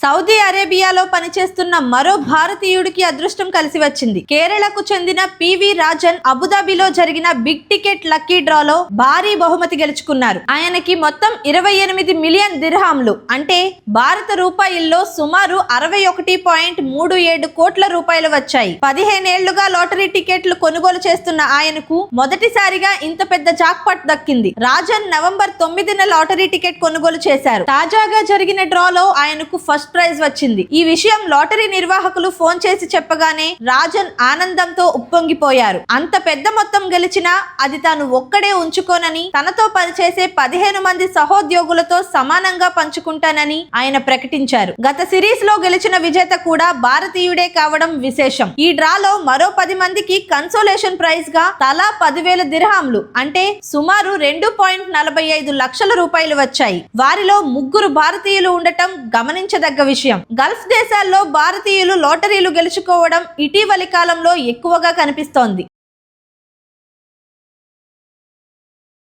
Saudi అరేబియాలో పనిచేస్తున్న మరో భారతీయుడికి అదృష్టం కలిసి వచ్చింది. కేరళకు చెందిన పివి రాజన్ అబుదాబిలో జరిగిన బిగ్ టికెట్ లక్కీ డ్రాలో భారీ బహుమతి గెలుచుకున్నారు. ఆయనకి మొత్తం ఇరవై ఎనిమిది మిలియన్ దిర్హాంలు అంటే భారత రూపాయల్లో సుమారు అరవై ఒకటి పాయింట్ మూడు ఏడు కోట్ల రూపాయలు వచ్చాయి. పదిహేనేళ్ళుగా లాటరీ టికెట్లు కొనుగోలు చేస్తున్న ఆయనకు మొదటిసారిగా ఇంత పెద్ద జాక్పాట్ దక్కింది. రాజన్ నవంబర్ తొమ్మిదిన లాటరీ టికెట్ కొనుగోలు చేశారు. తాజాగా జరిగిన డ్రాలో ఆయనకు ఫస్ట్ ప్రైజ్ వచ్చింది. ఈ విషయం లాటరీ నిర్వాహకులు ఫోన్ చేసి చెప్పగానే రాజన్ ఆనందంతో ఉప్పొంగిపోయారు. అంత పెద్ద మొత్తం గెలిచినా అది తాను ఒక్కడే ఉంచుకోనని తనతో పనిచేసే పదిహేను మంది సహోద్యోగులతో సమానంగా పంచుకుంటానని ఆయన ప్రకటించారు. గత సిరీస్లో గెలిచిన విజేత కూడా భారతీయుడే కావడం విశేషం. ఈ డ్రాలో మరో పది మందికి కన్సోలేషన్ ప్రైజ్గా తలా పదివేల దిర్హాంలు అంటే సుమారు రెండు పాయింట్ నలభై ఐదు లక్షల రూపాయలు వచ్చాయి. వారిలో ముగ్గురు భారతీయులు ఉండటం గమనించదగ్గ విషయం. గల్ఫ్ దేశాల్లో భారతీయులు లాటరీలు గెలుచుకోవడం ఇటీవలి కాలంలో ఎక్కువగా కనిపిస్తోంది.